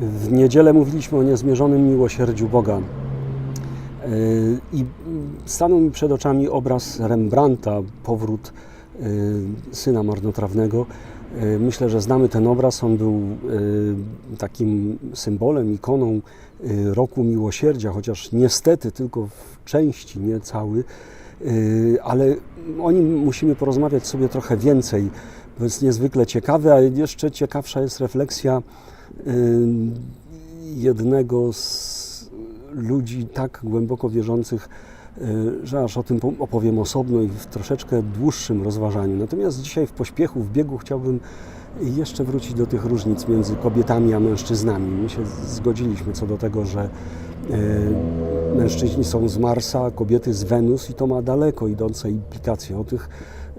W niedzielę mówiliśmy o niezmierzonym miłosierdziu Boga. Yy, I stanął mi przed oczami obraz Rembrandta, powrót yy, syna marnotrawnego. Yy, Myślę, że znamy ten obraz. On był takim symbolem, ikoną roku miłosierdzia, chociaż niestety tylko w części, nie cały. Ale o nim musimy porozmawiać sobie trochę więcej, bo jest niezwykle ciekawy, a jeszcze ciekawsza jest refleksja jednego z ludzi tak głęboko wierzących, y, że aż o tym po- opowiem osobno i w troszeczkę dłuższym rozważaniu. Natomiast dzisiaj w pośpiechu, w biegu chciałbym jeszcze wrócić do tych różnic między kobietami a mężczyznami. My się zgodziliśmy co do tego, że y, mężczyźni są z Marsa, kobiety z Wenus i to ma daleko idące implikacje. O tych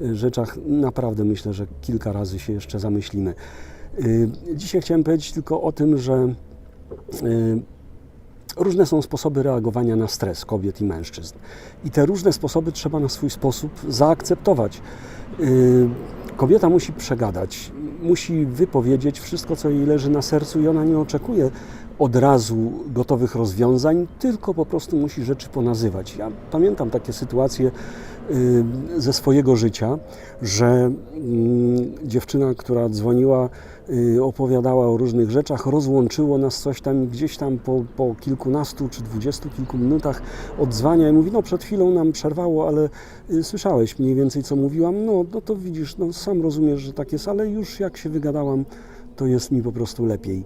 y, rzeczach naprawdę myślę, że kilka razy się jeszcze zamyślimy. Y, Dzisiaj chciałem powiedzieć tylko o tym, że y, Różne są sposoby reagowania na stres kobiet i mężczyzn. I te różne sposoby trzeba na swój sposób zaakceptować. Yy, Kobieta musi przegadać, musi wypowiedzieć wszystko, co jej leży na sercu, i ona nie oczekuje od razu gotowych rozwiązań, tylko po prostu musi rzeczy ponazywać. Ja pamiętam takie sytuacje yy, ze swojego życia, że mm, dziewczyna, która dzwoniła, yy, opowiadała o różnych rzeczach, rozłączyło nas coś tam gdzieś tam po, po kilkunastu czy dwudziestu kilku minutach odzwania i mówi, no przed chwilą nam przerwało, ale y, słyszałeś mniej więcej co mówiłam, no, no to widzisz, no sam rozumiesz, że tak jest, ale już jak się wygadałam, to jest mi po prostu lepiej.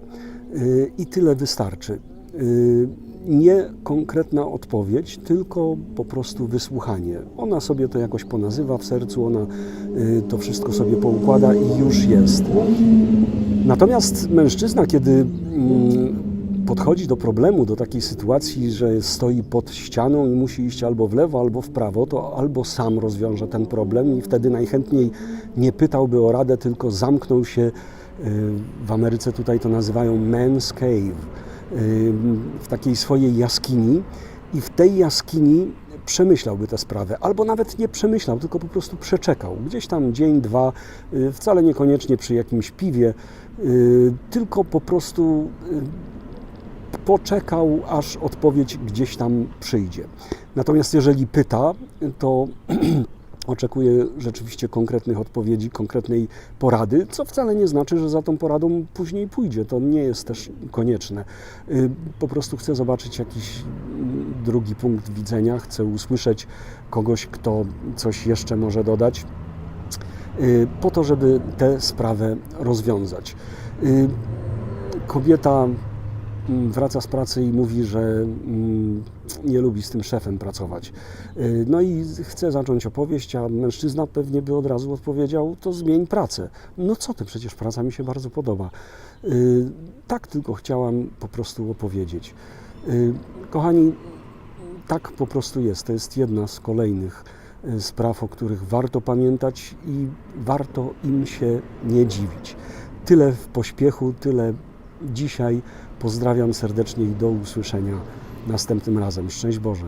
I tyle wystarczy. Y, Nie konkretna odpowiedź, tylko po prostu wysłuchanie. Ona sobie to jakoś ponazywa w sercu, ona y, to wszystko sobie poukłada i już jest. Natomiast mężczyzna, kiedy mm, podchodzi do problemu, do takiej sytuacji, że stoi pod ścianą i musi iść albo w lewo, albo w prawo, to albo sam rozwiąże ten problem i wtedy najchętniej nie pytałby o radę, tylko zamknął się. Y, W Ameryce tutaj to nazywają man's cave, y, w takiej swojej jaskini i w tej jaskini przemyślałby tę sprawę, albo nawet nie przemyślał, tylko po prostu przeczekał. Gdzieś tam dzień, dwa, y, wcale niekoniecznie przy jakimś piwie, tylko po prostu poczekał, aż odpowiedź gdzieś tam przyjdzie. Natomiast jeżeli pyta, to oczekuje rzeczywiście konkretnych odpowiedzi, konkretnej porady, co wcale nie znaczy, że za tą poradą później pójdzie. To nie jest też konieczne. Y, Po prostu chcę zobaczyć jakiś mm, drugi punkt widzenia, chcę usłyszeć kogoś, kto coś jeszcze może dodać, y, po to, żeby tę sprawę rozwiązać. Y, Kobieta wraca z pracy i mówi, że mm, nie lubi z tym szefem pracować. Y, No i chce zacząć opowieść, a mężczyzna pewnie by od razu odpowiedział, to zmień pracę. No co ty, przecież praca mi się bardzo podoba. Y, Tak tylko chciałam po prostu opowiedzieć. Y, Kochani, tak po prostu jest. To jest jedna z kolejnych spraw, o których warto pamiętać i warto im się nie dziwić. Tyle w pośpiechu, tyle dzisiaj. Pozdrawiam serdecznie i do usłyszenia następnym razem. Szczęść Boże.